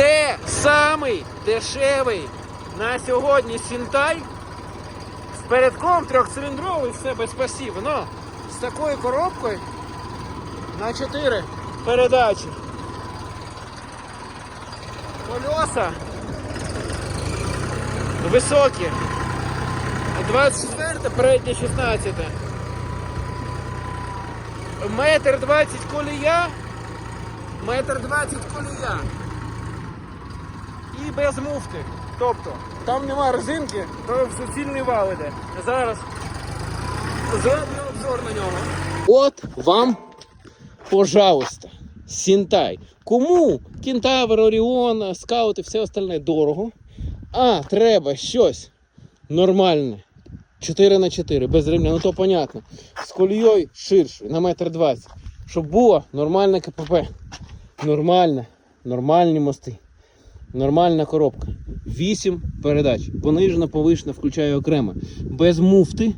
Це самий дешевий на сьогодні Сінтай. З передком трьохциліндровий, все без пасів. Ну, з такою коробкою на 4 передачі. Колеса високі. 24, переднє 16. Метр 20 колія. Метр 20 колія. І без муфти. Тобто, там нема резинки, то суцільний вал іде. Зараз зроблю обзор на нього. От вам, пожалуйста, Сінтай. Кому Кентавр, Оріон, скаути, все остальне дорого. А треба щось нормальне. 4 на 4 без ремня, ну то понятно. З колією ширшою на метр 20. Щоб було нормальне КПП. Нормальне, нормальні мости. Нормальна коробка. 8 передач. Понижена, повишена, включаю окремо. Без муфти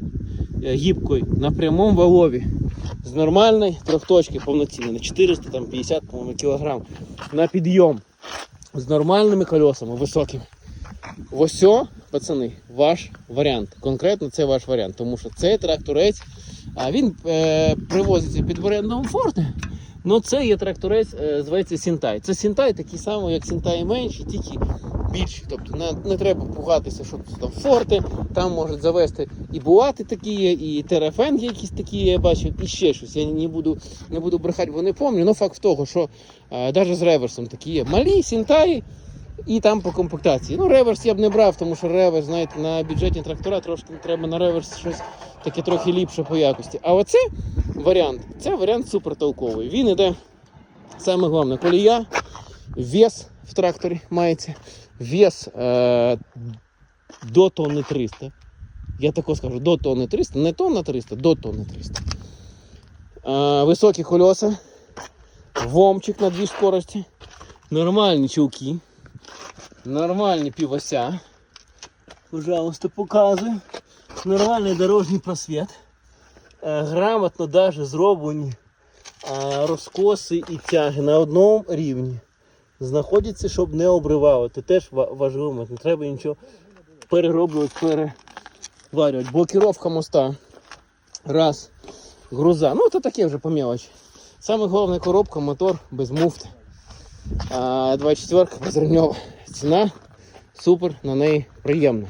е, гібкої на прямому валові. З нормальної трьохточки повноцінної, на 450 по-моєму, кілограм на підйом. З нормальними колесами високими. Ось, пацани, ваш варіант. Конкретно це ваш варіант, тому що цей тракторець, а він е, привозиться під брендом Форте. Ну це є тракторець, е, зветься Сінтай. Це Сінтай такий самий, як Сінтай менший, тільки більший. Тобто не, не треба пугатися, що там Форте, там можуть завести і буати такі і терафен якісь такі, я бачив, і ще щось. Я не буду, не буду брехати, бо не пам'ятаю. Ну факт того, що е, навіть з реверсом такі є. Малі Сінтаї. І там по комплектації. Ну, реверс я б не брав, тому що реверс, знаєте, на бюджетні трактора трошки треба на реверс щось таке трохи ліпше по якості. А оце варіант, це варіант супер толковий. Він іде саме головне колія, вес в тракторі мається, вес е, до тонни 300. Я тако скажу, до тонни 300, не тонна 300, до тонни 300. Е, високі колеса, вомчик на дві скорості, нормальні чулки. Нормальні півося. Пожалуйста, показую. Нормальний дорожній просвіт. Е, Грамотно даже зроблені е, розкоси і тяги на одному рівні. Знаходяться, щоб не обривало. Це теж ва- важливий момент. Не треба нічого перероблювати, переварювати. Блокіровка моста. Раз. Груза. Ну, це таке вже по мелочі. Саме головне коробка, мотор без муфти. 24 безремньова. Ціна супер, на неї приємна.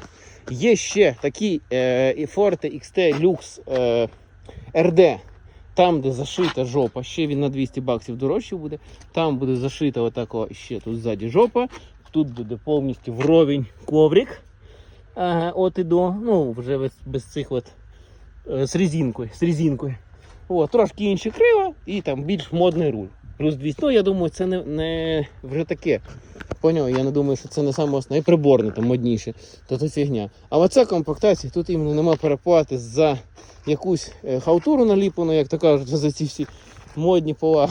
Є ще такий е, Forte XT Lux е, RD. Там, де зашита жопа, ще він на 200 баксів дорожче буде. Там буде зашита отако ще тут ззаді жопа. Тут буде повністю вровень коврик. Ага, от і до. Ну, вже без, без цих от е, з резинкою. З резинкою. О, трошки інше криво і там більш модний руль. Плюс 200. Ну, я думаю, це не, не вже таке. Поняв, я не думаю, що це не саме основне. І приборне там модніше, то це фігня. А оця комплектація, тут іменно нема переплати за якусь е, халтуру наліплену, як то кажуть, за ці всі модні пола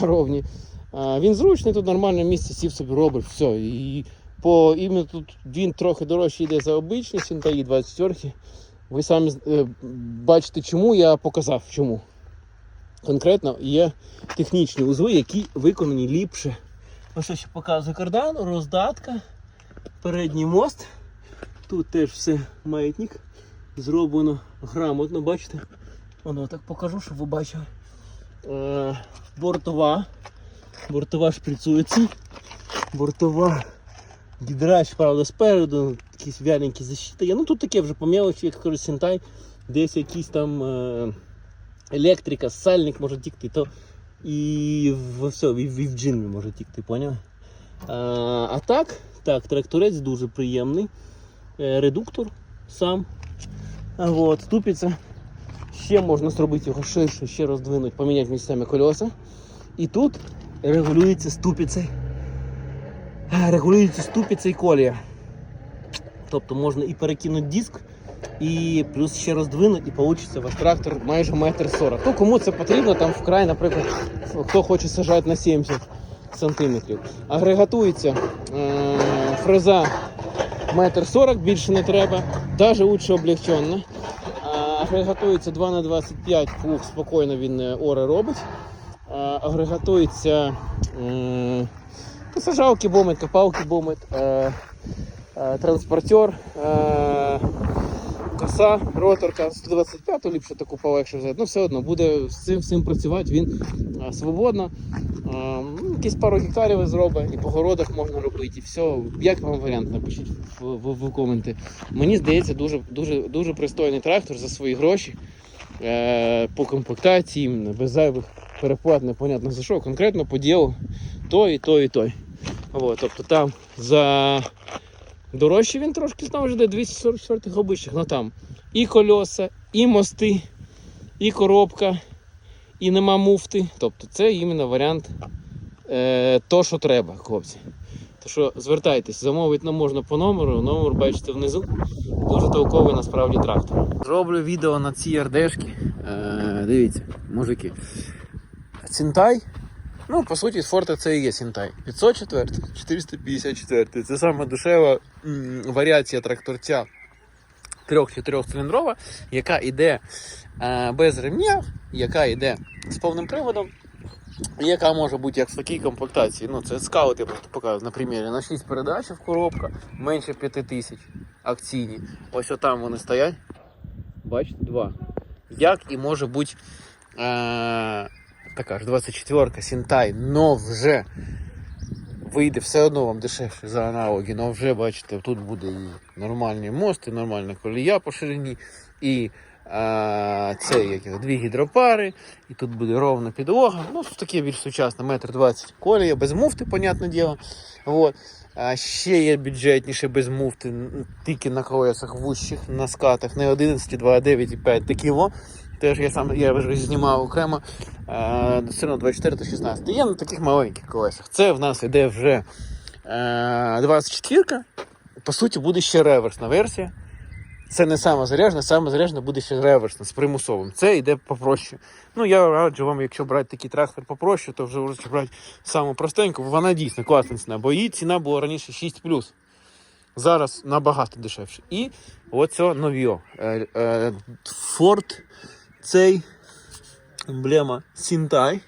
він зручний, тут нормальне місце сів собі робить, все. І по іменно тут він трохи дорожче йде за обичні Сінтаї 24. Ви самі е, бачите, чому я показав чому. Конкретно є технічні узли, які виконані ліпше. Ось що ще показує кардан, роздатка, передній мост. Тут теж все маятник. Зроблено грамотно, бачите? Воно так покажу, щоб ви бачили. Е, бортова. Бортова шприцується. Бортова гідрач, правда, спереду, якісь вяленькі защити. Ну тут таке вже по мелочі, як кажуть, Сінтай, десь якісь там е, електрика, сальник може тікти, то і в, все, і, в- і в джинмі може тікти, поняв? А, а так, так, тракторець дуже приємний. Е, редуктор сам. От, ступиця. Ще можна зробити його ширше, ще роздвинути, поміняти місцями колеса. І тут регулюється ступиця. Е, Регулюється ступиця і колія. Тобто можна і перекинути диск, і плюс ще роздвинути, і вийде у вас трактор майже метр сорок. Ну кому це потрібно, там вкрай, наприклад, хто хоче сажати на 70 сантиметрів. Агрегатується е, фреза метр сорок, більше не треба, навіть лучше облегченно. Агрегатується 2 на 25 плуг, спокійно він е, оре робить. А, Агрегатується м, Сажалки бомить, копалки бомить, е, е, транспортер, е, коса, роторка, 125 ліпше таку полегше взяти. Ну все одно буде з цим всім працювати він е, свободно. Е, ну, якісь пару гектарів зробить, і по городах можна робити. І все. Як вам варіант? Напишіть в, в, в коменти. Мені здається, дуже, дуже, дуже пристойний трактор за свої гроші. Е, по комплектації, без зайвих переплат, непонятно за що, конкретно по ділу той, і той, і той. От, тобто там за дорожче він трошки там вже де 244 обичних, ну там і кольоса, і мости, і коробка, і нема муфти. Тобто це іменно варіант е, то, що треба, хлопці. То що звертайтесь, замовити нам можна по номеру, номер бачите внизу. Дуже толковий насправді трактор. Зроблю відео на ці РДшки. Е, дивіться, мужики. Сінтай. Ну, по суті, Форте це і є Сінтай. 504, 454. Це саме дешева варіація тракторця 3-4 циліндрова, яка йде е, без ремня, яка йде з повним приводом. Яка може бути як в такій комплектації. Ну, це скаут, я просто показую на примірі. На 6 передач коробка, менше 5 тисяч акційні. Ось отам вони стоять. Бачите, два. Як і може бути е- така ж 24-ка Сінтай, но вже вийде все одно вам дешевше за аналоги, но вже бачите, тут буде і нормальні мости, нормальна колія по ширині, і е- це як його, дві гідропари, і тут буде ровна підлога. Ну, таке більш сучасне, метр двадцять колія, без муфти, понятне діло. Вот. А ще є бюджетніше без муфти, тільки на колесах вущих, на скатах, не 11, 2, 9 і 5 такі во. Теж я сам я вже знімав окремо. Е, все одно 24 та 16. Є на таких маленьких колесах. Це в нас іде вже е, 24 По суті, буде ще реверсна версія. Це не саме заряжна, саме заряжна буде ще реверсна з примусовим. Це йде попроще. Ну я раджу вам, якщо брати такий трактор попроще, то вже лучше брати саму простеньку. Вона дійсно класна ціна, бо її ціна була раніше 6 Зараз набагато дешевше. І оце новіо. Е, Ford цей емблема Сінтай.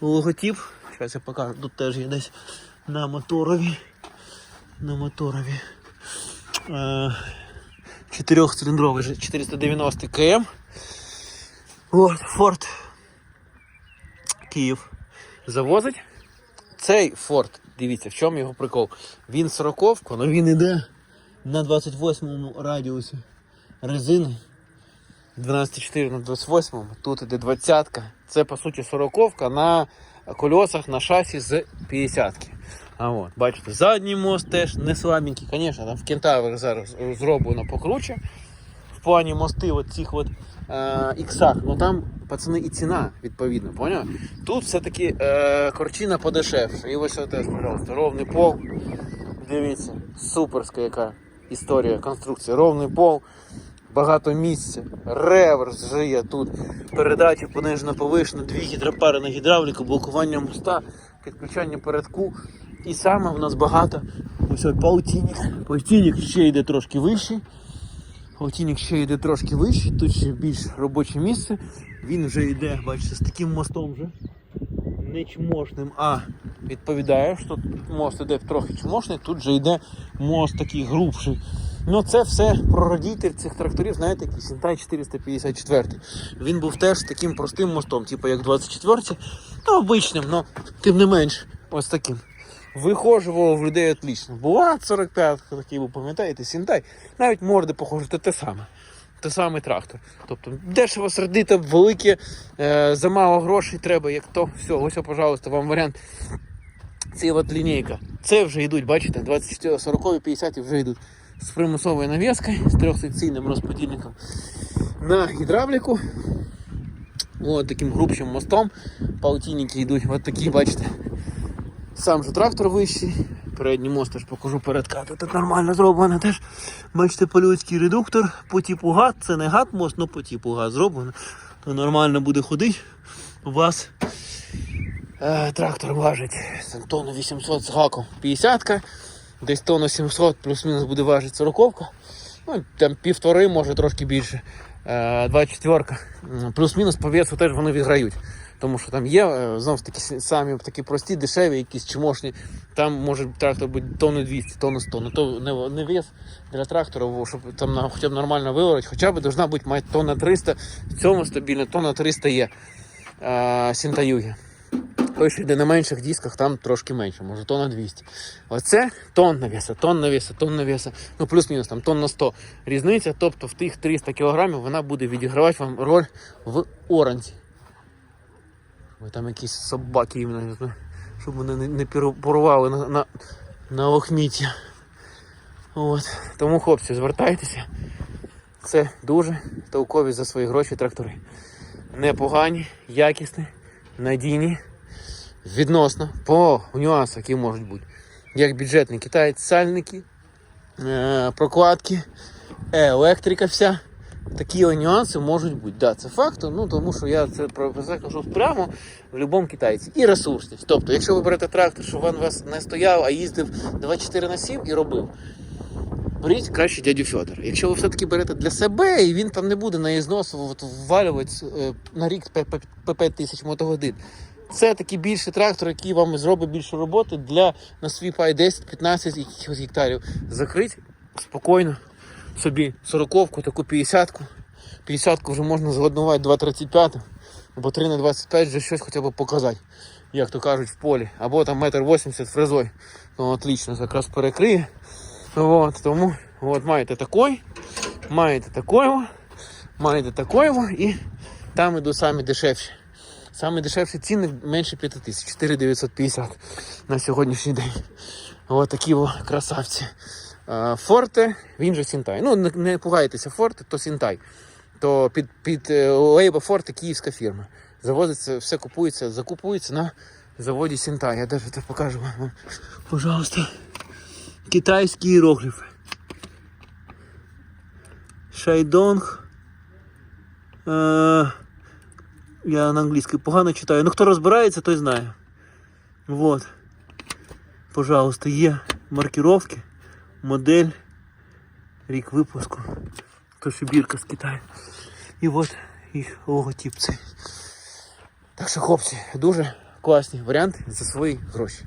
Логотип. Зараз я покажу. Тут теж є десь на моторові. На моторові. Е, Чотирьохциліндровий же 490 км. От, Ford Київ завозить. Цей Ford, дивіться, в чому його прикол. Він 40 але він іде на 28 му радіусі резини. 12,4 на 28, тут іде 20. Це по суті 40 на кольосах на шасі з 50. А от, бачите, задній мост теж не слабенький. Звісно, там в кентавр зараз зроблено покруче. В плані мости от цих е, іксах, ну там пацани і ціна відповідно, поняв? Тут все-таки е, корчина подешевше. І ось теж, пожалуйста, ровний пол. Дивіться, суперська яка історія, конструкція, ровний пол, багато місця, реверс вже є тут, передачі понижено повишено, дві гідропари на гідравліку, блокування моста, підключання передку. І саме в нас багато. Ось паутінник. Паутінник ще йде трошки вищий. Паутінник ще йде трошки вищий, тут ще більш робоче місце. Він вже йде, бачите, з таким мостом вже. Не чмошним, а відповідає, що мост іде трохи чмошний, тут же йде мост такий грубший. Ну це все прародитель цих тракторів, знаєте, який Сінтай 454. Він був теж таким простим мостом, типу як 24 ну обичним, але тим не менш, ось таким. Вихожував в людей отлично. Була 45 такий, ви пам'ятаєте, Сінтай, навіть морди похожі, то те саме. Те самий трактор. Тобто дешево сердито, велике, е, за мало грошей треба, як то. Все, ось, пожалуйста, вам варіант. Це от лінійка. Це вже йдуть, бачите, 24, 40, 50 вже йдуть з примусовою навіскою, з трьохсекційним розподільником на гідравліку. От таким грубшим мостом. Паутинники йдуть, от такі, бачите. Сам же трактор вищий. Передній мост теж покажу передка. Тут нормально зроблено теж. Бачите, по-людськи редуктор по типу гад. Це не гад мост, але по типу гад зроблено. То нормально буде ходити. У вас е, трактор важить там, тонну 800 з гаком 50 десь тонну 700 плюс-мінус буде важити 40 Ну, там півтори, може трошки більше. Е, 24 М, Плюс-мінус по весу теж вони відграють. Тому що там є е, знову ж таки самі такі прості, дешеві, якісь чмошні. Там може трактор бути тонну 200, тонну 100. Ну то не, не вес для трактора, щоб там на, хоча б нормально вивороть, хоча б должна бути мати тонна 300. В цьому стабільно тонна 300 є е, Сінтаюги. Той, що йде на менших дисках, там трошки менше, може тонна 200. Оце тонна веса, тонна веса, тонна веса, ну плюс-мінус там тонна 100 різниця. Тобто в тих 300 кг вона буде відігравати вам роль в оранці. Ви там якісь собаки іменно, щоб вони не, порвали на, на, на лохміття. От. Тому, хлопці, звертайтеся. Це дуже толкові за свої гроші трактори. Непогані, якісні, надійні відносно по нюансах, які можуть бути. Як бюджетний китаєць, сальники, е, прокладки, електрика вся. Такі нюанси можуть бути. Да, це факт, ну тому що я це про це кажу прямо в будь-якому китайці. І ресурсність. Тобто, якщо ви берете трактор, щоб він вас не стояв, а їздив 24 на 7 і робив. Беріть краще дядю Федора. Якщо ви все-таки берете для себе, і він там не буде на ізнос от, ввалювати е, на рік по 5 тисяч мотогодин. Це такий більший трактор, який вам зробить більше роботи для на свій пай 10-15 якихось гектарів. Закрити спокійно собі 40-ку, таку 50-ку. 50-ку вже можна згоднувати 2,35 або 3 на 25 вже щось хоча б показати, як то кажуть, в полі. Або там метр 80 фрезой. Ну, отлично, якраз перекриє. Вот, тому от, маєте такой, маєте такого, маєте такого і там іду самі дешевші. Самі дешевші ціни менше 5 тисяч, 4950 на сьогоднішній день. Ось такі о, красавці. Форте, він же Сінтай. Ну, не, не пугайтеся, Форте, то Сінтай. То під, під е, лейба Форте київська фірма. Завозиться, все купується, закупується на заводі Сінтай. Я навіть це покажу вам. Пожалуйста. Китайські іерогліфи. Шайдонг. Е, я на англійській погано читаю. Ну хто розбирається, той знає. Вот. Пожалуйста, є маркировки, модель, рік випуску. То що бірка з Китаю. І от їх логотип цей. Так що, хлопці, дуже класні варіанти за свої гроші.